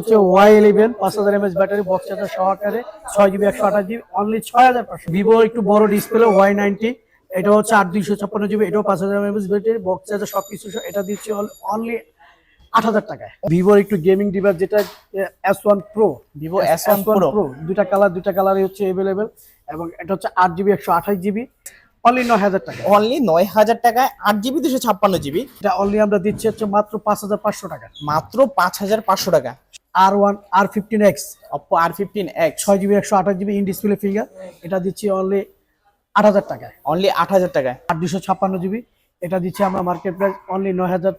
হচ্ছে Y eleven পাঁচ হাজার এমএচ ব্যাটারি বক্স চার্জার সহকারে ছয় জিবি একশো আঠাশ জিবি অনলি ছয় হাজার পাঁচশো। ভিভো একটু বড় ডিসপ্লে ওয়াই নাইনটি এটা হচ্ছে আট দুইশো ছাপ্পান্ন জিবি এটাও পাঁচ হাজার ব্যাটারি বক্স চার্জার সব কিছু এটা দিচ্ছে অনলি আট হাজার টাকায়। ভিভোর একটু গেমিং ডিভাইস যেটা S one pro Vivo S one pro colour দুইটা কালারই হচ্ছে অ্যাভেলেবেল এবং এটা হচ্ছে আট জিবি একশো আঠাশ জিবি অনলি নয় হাজার টাকা অনলি নয় হাজার টাকায় আট জিবি দুশো ছাপ্পান্ন জিবি এটা অনলি আমরা দিচ্ছি হচ্ছে মাত্র পাঁচ হাজার পাঁচশো টাকা মাত্র পাঁচ হাজার পাঁচশো টাকা। আর one R fifteen X Oppo R fifteen X ছয় জিবি একশো আঠাশ জিবি ইন ডিসপ্লে ফিঙ্গার এটা দিচ্ছি অনলি আট হাজার টাকায়। অনলি আট হাজার টাকায়? আর দুশো ছাপ্পান্ন জিবি এটা দিচ্ছি আমরা মার্কেট প্রাইস অনলি নয় হাজার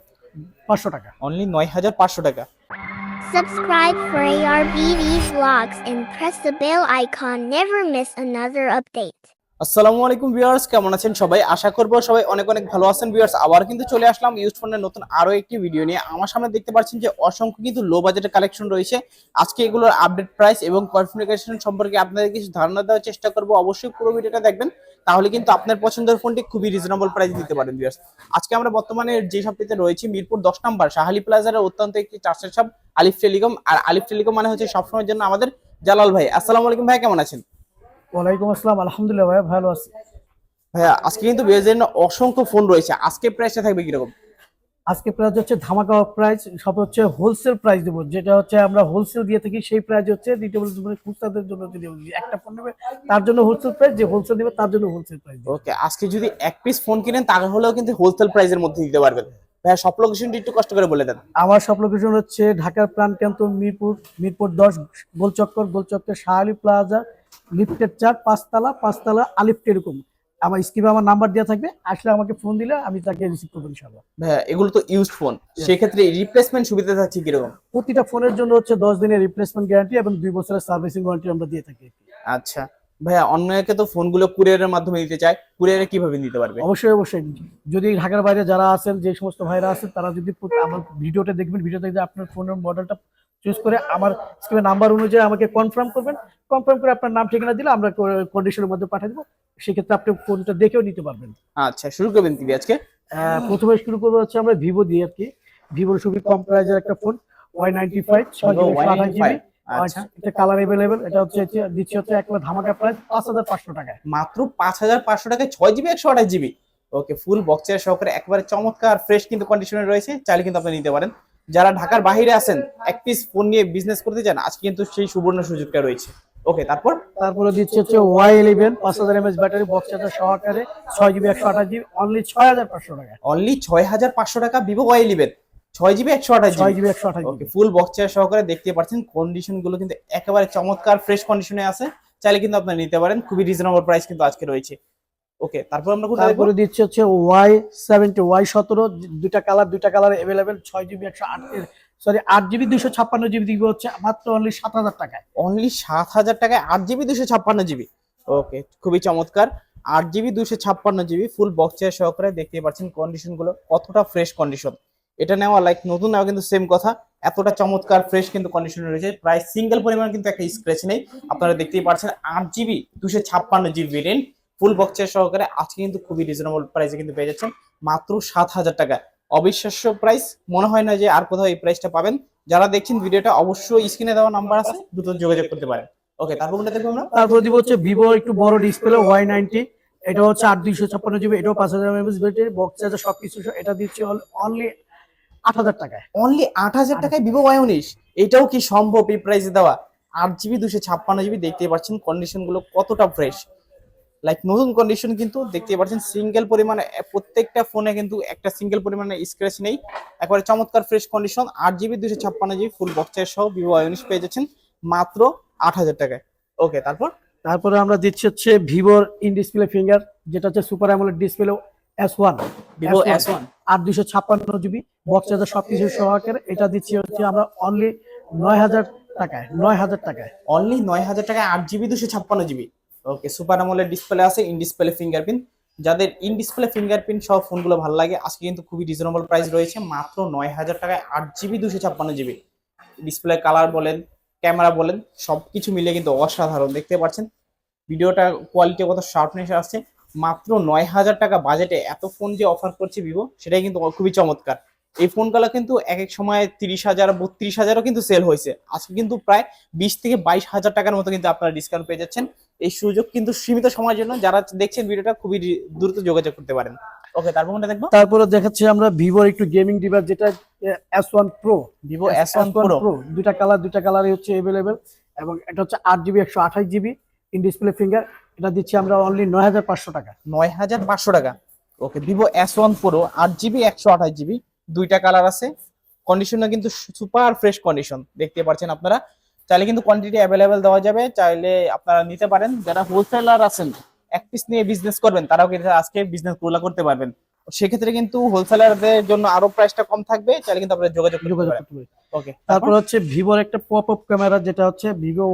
পাঁচশো টাকা। অনলি নয় হাজার পাঁচশো টাকা। Subscribe for ARBV vlogs and press the bell icon. Never miss another update. আসসালামু আলাইকুম ভিউয়ার্স, কেমন আছেন সবাই? আশা করব সবাই অনেক অনেক ভালো আছেন ভিউয়ার্স। আবার কিন্তু চলে আসলাম ইউজ ফোনের নতুন আরও একটি ভিডিও নিয়ে। আমার সামনে দেখতে পাচ্ছেন যে অসংখ্য কিন্তু লো বাজেটের কালেকশন রয়েছে। আজকে এগুলোর আপডেট প্রাইস এবং কনফিগারেশন সম্পর্কে আপনাদের কিছু ধারণা দেওয়ার চেষ্টা করব। অবশ্যই পুরো ভিডিওটা দেখবেন, তাহলে কিন্তু আপনার পছন্দের ফোনটি খুবই রিজনেবল প্রাইস দিতে পারেন ভিউয়ার্স। আজকে আমরা বর্তমানে যে শপটিতে রয়েছি, মিরপুর দশ নম্বর, শাহালি প্লাজারের অত্যন্ত একটি চার্জের শপ আলিফ টেলিকম। আর আলিফ টেলিকম মানে হচ্ছে সবসময়ের জন্য আমাদের জালাল ভাই। আসসালামু আলাইকুম ভাই, কেমন আছেন? ওয়ালাইকুম আসসালাম আলহামদুলিল্লাহ ভাই ভালো আছি। ভাইয়া আজকে কিন্তু জন্য অসংখ্য ফোন রয়েছে। আজকে প্রাইসটা থাকবে কীরকম? আজকে প্রাইস হচ্ছে ধামাকা প্রাইস সব হচ্ছে হোলসেল প্রাইস দেবো। যেটা হচ্ছে আমরা হোলসেল দিয়ে থাকি সেই প্রাইস হচ্ছে রিটেবল মানে খুচরাদের জন্য যদি একটা ফোন নেবে তার জন্য হোলসেল প্রাইস যে হোলসেল নেবে তার জন্য হোলসেল প্রাইস ওকে আজকে যদি এক পিস ফোন কিনেন তাহলেও কিন্তু হোলসেল প্রাইসের মধ্যে দিতে পারবেন। ভাইয়া সব লোকেশনটি একটু কষ্ট করে বলে দেন। আমার সব লোকেশন হচ্ছে ঢাকার প্রাণ ক্যান্টন মিরপুর মিরপুর দশ গোলচক্কর গোলচক্কর শাহালি প্লাজা লিফটের চার পাঁচতলা পাঁচতলা আলিফ এরকম। আমার স্ক্রিনে আমার নাম্বার দেওয়া থাকবে আসলে আমাকে ফোন দিলে আমি তাকে রিসিভ করব ইনশাল্লাহ ভাইয়া এগুলো তো ইউজ ফোন সেক্ষেত্রে রিপ্লেসমেন্ট সুবিধা থাকছে কীরকম? প্রতিটা ফোনের জন্য হচ্ছে দশ দিনের রিপ্লেসমেন্ট গ্যারান্টি এবং দুই বছরের সার্ভিসিং ওয়ারেন্টি আমরা দিয়ে থাকি। আচ্ছা। ভাইয়া অন্যকে তো ফোনগুলো কুরিয়ারের মাধ্যমে দিতে চায় কুরিয়ারে কীভাবে দিতে পারবে? অবশ্যই অবশ্যই। যদি ঢাকার বাইরে যারা আছেন যে সমস্ত ভাইরা আছেন তারা যদি আমার ভিডিওটা দেখবেন ভিডিও দেখে আপনার ফোনের মডেলটা চুজ করে আমার স্ক্রিনে নাম্বার অনুযায়ী আমাকে কনফার্ম করবেন। কনফার্ম করে আপনার নাম ঠিকানা দিলে আমরা কন্ডিশনের মধ্যে পাঠিয়ে দেবো। সেক্ষেত্রে আপনি ফোনটা দেখেও নিতে পারবেন। আচ্ছা শুরু করবেন কি আজকে? প্রথমে শুরু করব হচ্ছে আমরা ভিভো দিয়ে আর কি। ভিভোর খুবই কম প্রাইজের একটা ফোন ওয়াই নাইনটি ফাইভ ছয় জিবি Y95 আচ্ছা। এটা কালার এভেলেবেল এটা হচ্ছে হচ্ছে- হচ্ছে এক ধামাকা প্রাইস পাঁচ হাজার পাঁচশো টাকায়। মাত্র পাঁচ হাজার পাঁচশো টাকায় ছয় জিবি একশো আঠাশ জিবি ওকে ফুল বক্সের সহকারে একবারে চমৎকার ফ্রেশ কিন্তু কন্ডিশনে রয়েছে চাইলে কিন্তু আপনি নিতে পারেন। যারা ঢাকার বাইরে আছেন এক পিস ফোন নিয়ে বিজনেস করতে চান আজকে কিন্তু সেই সুবর্ণ সুযোগটা রয়েছে। ওকে তারপর? তারপরে দিচ্ছে হচ্ছে ওয়াই ইলেভেন পাঁচ হাজার এমএচ ব্যাটারি বক্স চার্জার সহকারে ছয় জিবি একশো আঠাশ জিবি অনলি ছয় হাজার পাঁচশো টাকা। অনলি ছয় হাজার পাঁচশো টাকা ভিভো ওয়াই ইলেভেন ছয় জিবি একশো আঠাশ ছয় জিবি একশো আঠাশ ওকে ফুল বক্স চেয়ার সহকারে দেখতে পাচ্ছেন কন্ডিশনগুলো কিন্তু একেবারে চমৎকার ফ্রেশ কন্ডিশনে আছে। চাইলে কিন্তু আপনি নিতে পারেন খুবই রিজনেবল প্রাইস কিন্তু আজকে রয়েছে। ওকে তারপর আমরা দেখব? তারপরে দিচ্ছে হচ্ছে ওয়াই সেভেন্টি ওয়াই সতেরো দুইটা কালার দুইটা কালার অ্যাভেলেবেল ছয় জিবি একশো আট সরি আট জিবি দুইশো ছাপ্পান্ন জিবি দিবে হচ্ছে মাত্র অনলি সাত হাজার টাকায়। অনলি সাত হাজার টাকায় আট জিবি দুশো ছাপ্পান্ন জিবি ওকে খুবই চমৎকার। আট জিবি দুশো ছাপ্পান্ন জিবি ফুল বক্স চেয়ার সহকারে দেখতে পাচ্ছেন কন্ডিশনগুলো কতটা ফ্রেশ কন্ডিশন এটা নেওয়া লাইক নতুন নেওয়া কিন্তু সেম কথা। এতটা চমৎকার ফ্রেশ কিন্তু কন্ডিশন রয়েছে। প্রায় সিঙ্গেল পরিমাণ কিন্তু একটা স্ক্র্যাচ নেই। আপনারা দেখতেই পাচ্ছেন আট জিবি দুশো ছাপ্পান্ন জিবি ভেরিয়েন্ট ফুল বক্সের সহকারে আজকে কিন্তু খুবই রিজনেবল প্রাইসে কিন্তু পেয়ে যাচ্ছেন। মাত্র সাত হাজার টাকা। অবিশ্বাস্য প্রাইস মনে হয় না যে আর কোথাও এই প্রাইসটা পাবেন। যারা দেখছেন ভিডিওটা অবশ্যই স্ক্রিনে দেওয়া নাম্বার আছে দ্রুত যোগাযোগ করতে পারেন। ওকে তারপর কোনটা দেখব আমরা। তারপরে দিব হচ্ছে ভিভো একটু বড় ডিসপ্লে ওয়াই নাইনটি এটা হচ্ছে আট দুইশো ছাপ্পান্ন জিবি এটাও পাঁচ হাজার এমএস ব্যাটারি বক্স চার্জার সবকিছু এটা দিচ্ছে অনলি আট হাজার টাকায়। অনলি আট হাজার টাকায় ভিভো ওয়াই উনিশ। এটাও কি সম্ভব এই প্রাইসে দেওয়া? আট জিবি দুশো ছাপ্পান্ন জিবি দেখতে পাচ্ছেন। কন্ডিশনগুলো কতটা ফ্রেশ লাইক নতুন কন্ডিশন কিন্তু দেখতে পাচ্ছেন সিঙ্গেল পরিমাণে প্রত্যেকটা ফোনে কিন্তু একটা সিঙ্গেল পরিমাণে স্ক্র্যাচ নেই। একবারে চমৎকার ফ্রেশ কন্ডিশন আট জিবি দুশো ছাপ্পান্ন জিবি ফুল বক্সের সহ ভিভো ওয়াই উনিশ পেয়ে যাচ্ছেন মাত্র আট হাজার টাকায়। ওকে তারপর? তারপরে আমরা দিচ্ছি হচ্ছে ভিভোর ইন ডিসপ্লে ফিঙ্গার যেটা হচ্ছে super AMOLED display S one Vivo S one আর দুইশো ছাপ্পান্ন জিবি বক্স চার্জার সবকিছু সহকারে এটা দিচ্ছি হচ্ছে আমরা অনলি নয় হাজার টাকায় নয় হাজার টাকায়। অনলি নয় হাজার টাকায় আট জিবি দুশো ছাপ্পান্ন জিবি ওকে সুপার আমলের ডিসপ্লে আছে ইন ডিসপ্লে ফিঙ্গারপ্রিন্ট যাদের ইন ডিসপ্লে ফিঙ্গারপ্রিন্ট সব ফোনগুলো ভালো লাগে, আজকে কিন্তু খুবই রিজনেবল প্রাইস রয়েছে, মাত্র নয় হাজার টাকায় আট জিবি দুশো ছাপ্পান্ন জিবি ডিসপ্লে কালার বলেন ক্যামেরা বলেন সব কিছু মিলে কিন্তু অসাধারণ, দেখতে পাচ্ছেন? ভিডিওটা কোয়ালিটি কত শার্পনেস আসছে, মাত্র নয় হাজার টাকা বাজেটে এত ফোন যে অফার করছে ভিভো সেটাই কিন্তু খুবই চমৎকার। এই ফোনগুলো কিন্তু এক এক সময় তিরিশ হাজার বত্রিশ হাজারও কিন্তু সেল হয়েছে। আজকে কিন্তু প্রায় বিশ থেকে বাইশ হাজার টাকার মতো কিন্তু আপনারা ডিসকাউন্ট পেয়ে যাচ্ছেন। এই সুযোগ কিন্তু সীমিত সময়ের জন্য যারা দেখছেন ভিডিওটা খুবই দ্রুত যোগাযোগ করতে পারেন। ওকে তারপর কোনটা দেখব? তারপরে দেখাচ্ছি আমরা ভিভোর একটু গেমিং ডিভাইস যেটা S one pro Vivo S one pro দুইটা কালার দুইটা কালারই হচ্ছে এভেলেবেল এবং এটা হচ্ছে 8GB 128GB in display finger এটা দিচ্ছি আমরা অনলি 9500 টাকা। 9500 টাকা। Okay Vivo S one pro আট জিবি একশো আঠাশ জিবি দুইটা কালার আছে। কন্ডিশনও কিন্তু সুপার ফ্রেশ কন্ডিশন দেখতে পাচ্ছেন আপনারা। চাইলে কিন্তু কোয়ান্টিটি অ্যাভেলেবেল দেওয়া যাবে চাইলে আপনারা নিতে পারেন। যারা হোলসেলার আছেন এক পিস নিয়ে বিজনেস করবেন তারাও কিন্তু আজকে বিজনেসগুলো করতে পারবেন। সেক্ষেত্রে কিন্তু হোলসেলারদের জন্য আরও প্রাইসটা কম থাকবে চাইলে কিন্তু আপনারা যোগাযোগ করতে যোগাযোগ পারেন। করতে পারি। ওকে তারপর হচ্ছে ভিভোর একটা পপ আপ ক্যামেরা যেটা হচ্ছে Vivo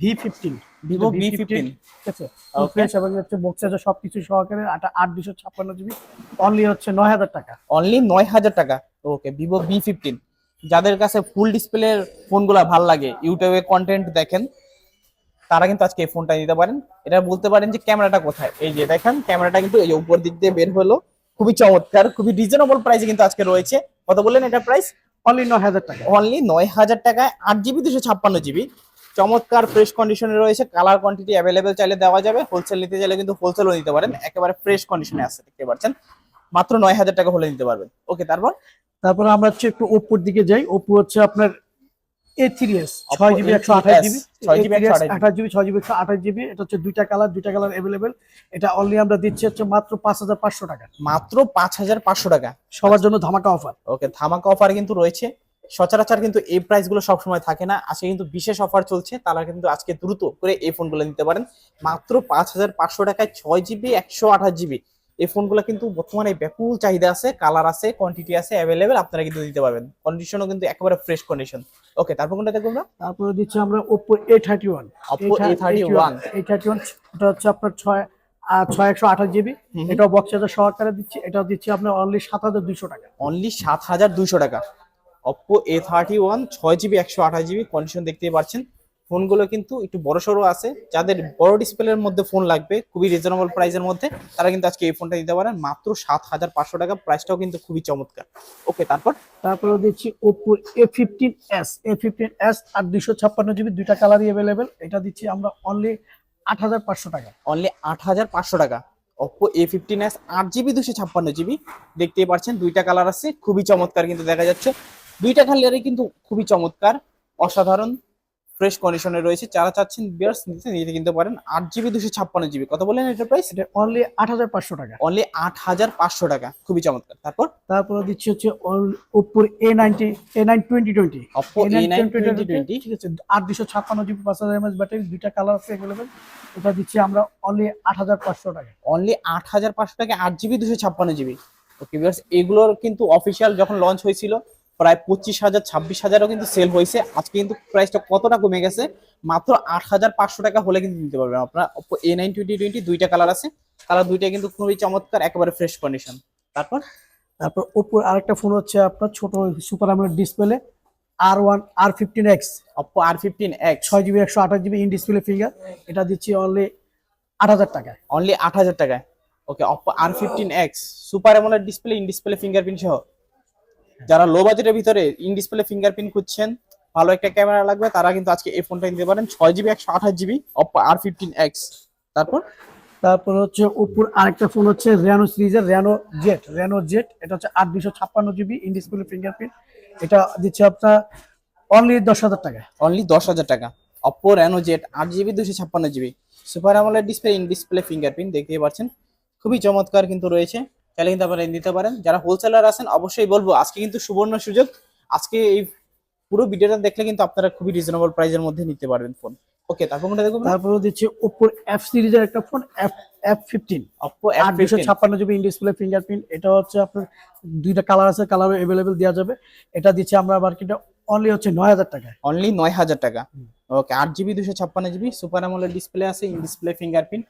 V fifteen Vivo V fifteen ঠিক আছে. ফ্রেশ এবং হচ্ছে বক্স আছে সবকিছু সহকারে আটা আট দুশো ছাপ্পান্ন জিবি অনলি হচ্ছে নয় হাজার টাকা। অনলি নয় হাজার টাকা। ওকে ভিভো বি ফিফটিন যাদের কাছে ফুল ডিসপ্লের ফোনগুলো ভালো লাগে ইউটিউবে কন্টেন্ট দেখেন তারা কিন্তু আজকে এই ফোনটা নিতে পারেন। এটা বলতে পারেন যে ক্যামেরাটা কোথায়? এই যে দেখেন ক্যামেরাটা কিন্তু এই উপর দিক দিয়ে বের হলো। খুবই চমৎকার খুবই রিজনেবল প্রাইসে কিন্তু আজকে রয়েছে। কত বললেন এটা প্রাইস অনলি নয় হাজার টাকা। অনলি নয় হাজার টাকায় আট জিবি দুশো ছাপ্পান্ন জিবি চমৎকার ফ্রেশ কন্ডিশনে রয়েছে। কালার কোয়ান্টিটি অ্যাভেলেবেল চাইলে দেওয়া যাবে। হোলসেল নিতে চাইলে কিন্তু হোলসেলও নিতে পারেন। একেবারে ফ্রেশ কন্ডিশনে আছে দেখতে পাচ্ছেন। মাত্র নয় হাজার টাকা হলে নিতে পারবেন। ওকে তারপর? তারপর আমরা হচ্ছে একটু ওপ্পোর দিকে যাই। ওপ্পো হচ্ছে আপনার এ থ্রি এস ছয় জিবি একশো আঠাশ A3s, জিবি 6GB, 128 আঠাশ জিবি ছয় জিবি একশো আঠাশ জিবি এটা হচ্ছে দুইটা কালার দুইটা কালার অ্যাভেলেবেল এটা অনলি আমরা দিচ্ছি হচ্ছে মাত্র পাঁচ হাজার পাঁচশো টাকা। মাত্র পাঁচ হাজার পাঁচশো টাকা। সবার জন্য ধামাকা অফার ওকে ধামাকা অফার কিন্তু রয়েছে। সচরাচর কিন্তু এই প্রাইসগুলো সবসময় থাকে না। আজকে কিন্তু বিশেষ অফার চলছে তারা কিন্তু আজকে দ্রুত করে এই ফোনগুলো নিতে পারেন। মাত্র পাঁচ হাজার পাঁচশো টাকায় ছয় জিবি একশো আঠাশ জিবি এই ফোনগুলো কিন্তু বর্তমানে ব্যাপক চাহিদা আছে কালার আছে কোয়ান্টিটি আছে অ্যাভেলেবেল আপনারা কিন্তু দিতে পারবেন। কন্ডিশনও কিন্তু একেবারে ফ্রেশ কন্ডিশন ওকে তারপর কোনটা দেখব আমরা? তারপরে দিচ্ছি আমরা Oppo A thirty one Oppo A31 A thirty one এটা হচ্ছে আপনার ছয় আহ, ছয় একশো আঠাশ জিবি। এটাও বক্স চার্জার সহকারে দিচ্ছি এটা দিচ্ছি আপনার অনলি সাত হাজার দুইশো টাকা। অনলি সাত হাজার দুইশো টাকা। অপো এ থার্টি ওয়ান ছয় জিবি একশো আঠাশ জিবি কন্ডিশন দেখতেই পাচ্ছেন। ফোনগুলো কিন্তু একটু বড় সড়ো আছে। যাদের বড় ডিসপ্লের মধ্যে ফোন লাগবে খুবই রিজনেবল প্রাইসের মধ্যে তারা কিন্তু আজকে এই ফোনটা দিতে পারেন। মাত্র সাত হাজার পাঁচশো টাকা প্রাইসটাও কিন্তু খুবই চমৎকার। ওকে তারপর? তারপরে দিচ্ছি Oppo A fifteen S A fifteen S আর দুশো ছাপ্পান্ন জিবি দুইটা কালারই অ্যাভেলেবেল এটা দিচ্ছি আমরা অনলি আট হাজার পাঁচশো টাকা। অনলি আট হাজার পাঁচশো টাকা। অপো এ ফিফটিন এস আট জিবি দুশো ছাপ্পান্ন জিবি দেখতেই পাচ্ছেন দুইটা কালার আছে। খুবই চমৎকার কিন্তু দেখা যাচ্ছে। দুইটা কালারই কিন্তু খুবই চমৎকার অসাধারণ ফ্রেশ কন্ডিশনে রয়েছে। যারা চাচ্ছেন বিয়ার্স নিতে নিতে কিনতে পারেন। আট জিবি দুশো ছাপ্পান্ন জিবি কত বললেন এটা প্রাইস এটা অনলি আট হাজার পাঁচশো টাকা। অনলি আট হাজার পাঁচশো টাকা। খুবই চমৎকার। তারপর? তারপরে দিচ্ছি হচ্ছে ওপ্পোর A ninety A nine twenty twenty Oppo A nine twenty twenty ঠিক আছে আট দুশো ছাপ্পান্ন জিবি পাঁচ হাজার এমএস ব্যাটারি দুইটা কালার আছে অ্যাভেলেবেল এটা দিচ্ছি আমরা অনলি আট হাজার পাঁচশো টাকা। অনলি আট হাজার পাঁচশো টাকা আট জিবি দুশো ছাপ্পান্ন জিবি ওকে বিয়ার্স এগুলোর কিন্তু অফিসিয়াল যখন লঞ্চ হয়েছিল প্রায় পঁচিশ হাজার ছাব্বিশ হাজারও কিন্তু সেল হয়েছে। আজকে কিন্তু প্রাইসটা কতটা কমে গেছে? মাত্র আট হাজার পাঁচশো টাকা হলে কিন্তু নিতে পারবেন আপনার। এ নাইন টোয়েন্টি টোয়েন্টি দুইটা কালার আছে। কালার দুইটা কিন্তু খুবই চমৎকার একেবারে ফ্রেশ কন্ডিশন তারপর? তারপর ওপ্পোর আরেকটা ফোন হচ্ছে আপনার ছোট সুপার আমলের ডিসপ্লে আর one R fifteen X Oppo R fifteen X ছয় জিবি একশো আঠাশ জিবি ইন ডিসপ্লে ফিঙ্গার এটা দিচ্ছি অনলি আট হাজার টাকায়। অনলি আট হাজার টাকায়। Okay Oppo R fifteen X super AMOLED display in display fingerprint সহ। যারা লো বাজেটের ভিতরে ইন ডিসপ্লে ফিঙ্গারপ্রিন্ট খুঁজছেন ভালো একটা ক্যামেরা লাগবে তারা কিন্তু আজকে এই ফোনটা নিতে পারেন। ছয় জিবি একশো আঠাশ জিবি আর ফিফটিন এক্স তারপর? তারপর হচ্ছে ওপ্পোর আরেকটা ফোন হচ্ছে র্যানো সিরিজের র্যানো জেট র্যানো জেট এটা হচ্ছে আট দুশো ছাপ্পান্ন জিবি ইন ডিসপ্লে ফিঙ্গারপ্রিন্ট এটা দিচ্ছে আপনার অনলি দশ হাজার টাকা। অনলি দশ হাজার টাকা। অপো র্যানো জেট আট জিবি দুশো ছাপ্পান্ন GB super AMOLED display in display fingerprint দেখতেই পাচ্ছেন। খুবই চমৎকার কিন্তু রয়েছে। চাইলে কিন্তু আপনারা নিতে পারেন। যারা হোলসেলার আছেন অবশ্যই বলব আজকে কিন্তু সুবর্ণ সুযোগ। আজকে এই পুরো ভিডিওটা দেখলে কিন্তু আপনারা খুবই রিজনেবল প্রাইসের মধ্যে নিতে পারবেন ফোন ওকে তারপর কোনটা দেখুন তারপরে দিচ্ছে ওপ্পোর এফ সিরিজের একটা ফোন ফিফটিন অপো এফ দুশো ছাপ্পান্ন জিবি ইন ডিসপ্লে ফিঙ্গারপ্রিন্ট এটা হচ্ছে আপনার দুইটা কালার আছে কালার অ্যাভেলেবেল দেওয়া যাবে। এটা দিচ্ছে আমরা মার্কেটে অনলি হচ্ছে নয় হাজার টাকায়। অনলি নয় হাজার টাকা। ওকে আট জিবি দুশো ছাপ্পান্ন জিবি সুপার অ্যামোলেড ডিসপ্লে আছে ইন ডিসপ্লে ফিঙ্গারপ্রিন্ট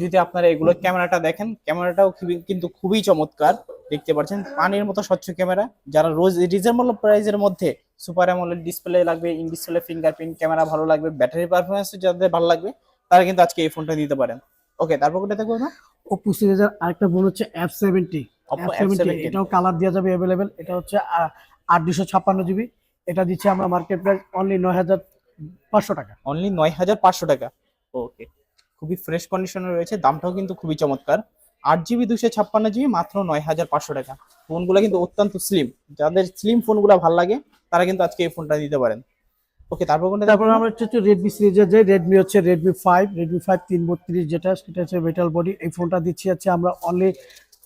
যদি আপনারা এগুলো ক্যামেরাটা দেখেন ক্যামেরাটাও কিন্তু খুবই চমৎকার দেখতে পাচ্ছেন। পানির মতো স্বচ্ছ ক্যামেরা যারা রোজ রিজনেবল প্রাইসের মধ্যে সুপার অ্যামোলেড ডিসপ্লে লাগবে ইন ডিসপ্লে ফিঙ্গারপ্রিন্ট ক্যামেরা ভালো লাগবে ব্যাটারি পারফরমেন্স যাদের ভালো লাগবে তারা কিন্তু আজকে এই ফোনটা নিতে পারেন। ওকে তারপর কোনটা দেখব না ওপ্পো সিরিজের আরেকটা ফোন হচ্ছে F seventy Oppo F17 F17 এটাও কালার দেওয়া যাবে অ্যাভেলেবেল এটা হচ্ছে আট দুশো ছাপ্পান্ন জিবি এটা দিচ্ছে আমরা মার্কেট প্রাইস অনলি নয় হাজার পাঁচশো টাকা। অনলি নয় হাজার পাঁচশো টাকা। ওকে খুবই ফ্রেশ কন্ডিশনে রয়েছে দামটাও কিন্তু খুবই চমৎকার। আট জিবি দুশো ছাপ্পান্ন জিবি মাত্র নয় হাজার পাঁচশো টাকা। ফোনগুলো কিন্তু অত্যন্ত স্লিম যাদের স্লিম ফোনগুলো ভালো লাগে তারা কিন্তু আজকে এই ফোনটা নিতে পারেন। ওকে তারপর কোনটা তারপর আমরা হচ্ছে রেডমি সিরিজের যে রেডমি হচ্ছে রেডমি ফাইভ রেডমি ফাইভ তিন বত্রিশ যেটা সেটা হচ্ছে মেটাল বডি এই ফোনটা দিচ্ছি হচ্ছে আমরা অনলি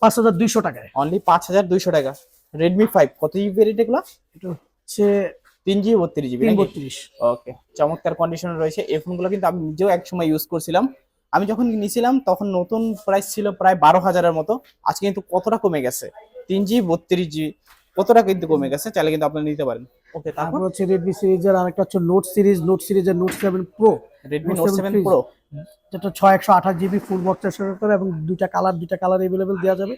পাঁচ হাজার দুইশো টাকায়। অনলি পাঁচ হাজার দুইশো টাকা। রেডমি ফাইভ কত জিবি ভেরিয়েন্ট এগুলো? এটা হচ্ছে তিন জিবি বত্রিশ জিবি বত্রিশ। ওকে চমৎকার কন্ডিশনে রয়েছে। এই ফোনগুলো কিন্তু আমি নিজেও এক সময় ইউজ করছিলাম। আমি যখন নিয়েছিলাম তখন নতুন প্রাইস ছিল প্রায় বারো হাজারের মতো। আজকে কিন্তু কতটা কমে গেছে? তিন জিবি বত্রিশ জিবি কতটা কিন্তু কমে গেছে? চাইলে কিন্তু আপনি নিতে পারেন। ওকে তারপর? হচ্ছে রেডমি সিরিজের আরেকটা হচ্ছে নোট সিরিজ নোট সিরিজের note seven pro Redmi Note note 7 seven pro যেটা ছয় একশো আঠাশ জিবি ফুল বক্সের সরকার এবং দুইটা কালার দুইটা কালার এভেলেবেল দেওয়া যাবে।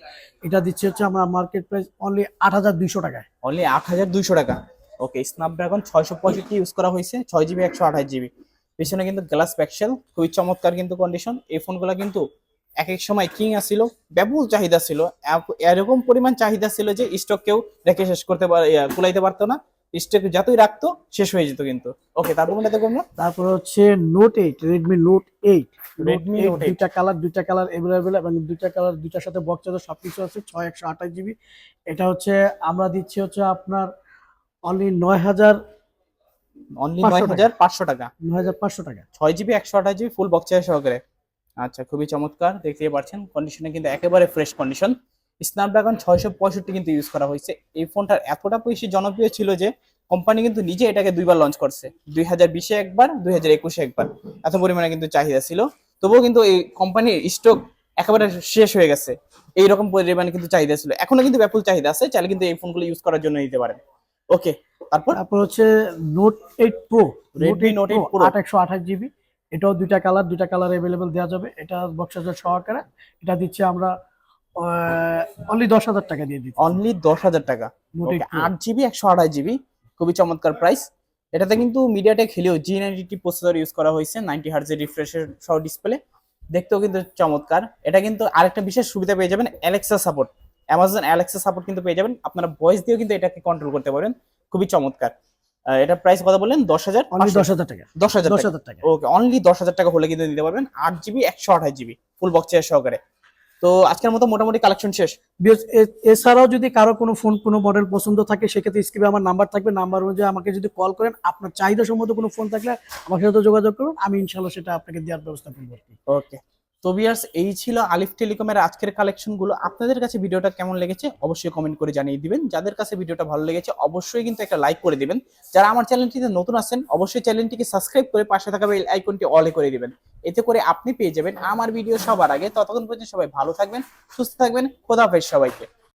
এটা দিচ্ছে হচ্ছে আমরা মার্কেট প্রাইস অনলি আট হাজার দুইশো টাকায়। অনলি আট হাজার দুইশো টাকা। ওকে স্ন্যাপড্রাগন ছয়শো পঁয়ষট্টি ইউজ করা হয়েছে ছয় জিবি একশো আঠাশ জিবি পিছনে কিন্তু গ্লাস প্যাক্সেল খুবই চমৎকার কিন্তু কন্ডিশন এই ফোনগুলো কিন্তু এক এক সময় কিং আসছিল ব্যাপক চাহিদা ছিল। এরকম পরিমাণ চাহিদা ছিল যে স্টক কেউ রেখে শেষ করতে পার কুলাইতে পারতো না। স্টক যতই রাখতো শেষ হয়ে যেত কিন্তু। ওকে তারপর কোনটা দেখব আমরা? তারপর হচ্ছে note eight Redmi note eight Redmi Note 8 দুইটা কালার দুইটা কালার এভেলেবেল এবং দুইটা কালার দুইটার সাথে বক্স চার্জার সবকিছু আছে ছয় একশো আঠাশ জিবি এটা হচ্ছে আমরা দিচ্ছি হচ্ছে আপনার অনলি নয় হাজার অনলি 500 নয় হাজার পাঁচশো টাকা। নয় হাজার পাঁচশো টাকা। ছয় জিবি একশো আঠাশ জিবি ফুল বক্স সহকারে। আচ্ছা খুবই চমৎকার দেখতেই পাচ্ছেন কন্ডিশনে কিন্তু একেবারে ফ্রেশ কন্ডিশন স্ন্যাপড্রাগন ছয়শো পঁয়ষট্টি কিন্তু ইউজ করা হয়েছে। এই ফোনটার এতটা বেশি জনপ্রিয় ছিল যে কোম্পানি কিন্তু নিজে এটাকে দুইবার লঞ্চ করছে। দুই হাজার বিশে একবার দুই হাজার একুশে একবার। এত পরিমাণে কিন্তু চাহিদা ছিল। তবুও কিন্তু এই কোম্পানির স্টক একেবারে শেষ হয়ে গেছে। এইরকম পরিমাণে কিন্তু চাহিদা ছিল। এখনও কিন্তু ব্যাপক চাহিদা আছে। চাইলে কিন্তু এই ফোনগুলো ইউজ করার জন্য নিতে পারেন। ওকে তারপর? তারপর হচ্ছে note eight pro Redmi Note 8 Pro। আট একশো আঠাশ জিবি এটাও দুইটা কালার দুইটা কালার এভেলেবেল দেওয়া যাবে। এটা বক্স চার্জার সহকারে। এটা দিচ্ছে আমরা অনলি দশ হাজার টাকা দিয়ে দিচ্ছি। অনলি দশ হাজার টাকা। নোট আট জিবি একশো আঠাশ জিবি খুবই চমৎকার প্রাইস এটাতে কিন্তু MediaTek Helio G ninety processor use করা হয়েছে নাইনটি হার্জের রিফ্রেশের সহ ডিসপ্লে দেখতেও কিন্তু চমৎকার। এটা কিন্তু আরেকটা বিশেষ সুবিধা পেয়ে যাবেন Alexa support Amazon Alexa support কিন্তু পেয়ে যাবেন। আপনারা ভয়েস দিয়েও কিন্তু এটাকে কন্ট্রোল করতে পারেন খুবই চমৎকার। এটার প্রাইস কথা বললেন? দশ হাজার অনলি দশ হাজার টাকা। দশ হাজার দশ হাজার টাকা। ওকে অনলি দশ হাজার টাকা হলে কিন্তু নিতে পারবেন। আট জিবি একশো আঠাশ জিবি ফুল বক্সের সহকারে। তো আজকের মতো মোটামুটি কালেকশন শেষ। এছাড়াও যদি কারও কোনো ফোন কোনো মডেল পছন্দ থাকে সেক্ষেত্রে স্ক্রিনে আমার নাম্বার থাকবে। নাম্বার অনুযায়ী আমাকে যদি কল করেন আপনার চাহিদা সম্মত কোনো ফোন থাকলে আমার সাথে যোগাযোগ করুন। আমি ইনশাল্লাহ সেটা আপনাকে দেওয়ার ব্যবস্থা করব ওকে তো ভিয়ার্স এই ছিল আলিফ টেলিকমের আজকের কালেকশনগুলো আপনাদের কাছে ভিডিওটা কেমন লেগেছে অবশ্যই কমেন্ট করে জানিয়ে দিবেন। যাদের কাছে ভিডিওটা ভালো লেগেছে, অবশ্যই কিন্তু একটা লাইক করে দিবেন। যারা আমার চ্যানেলটিতে নতুন আছেন, অবশ্যই চ্যানেলটিকে সাবস্ক্রাইব করে পাশে থাকা বেল আইকনটি অলে করে দিবেন। এতে করে আপনি পেয়ে যাবেন আমার ভিডিও সবার আগে। ততক্ষণ পর্যন্ত সবাই ভালো থাকবেন, সুস্থ থাকবেন। খোদা হাফেজ সবাইকে।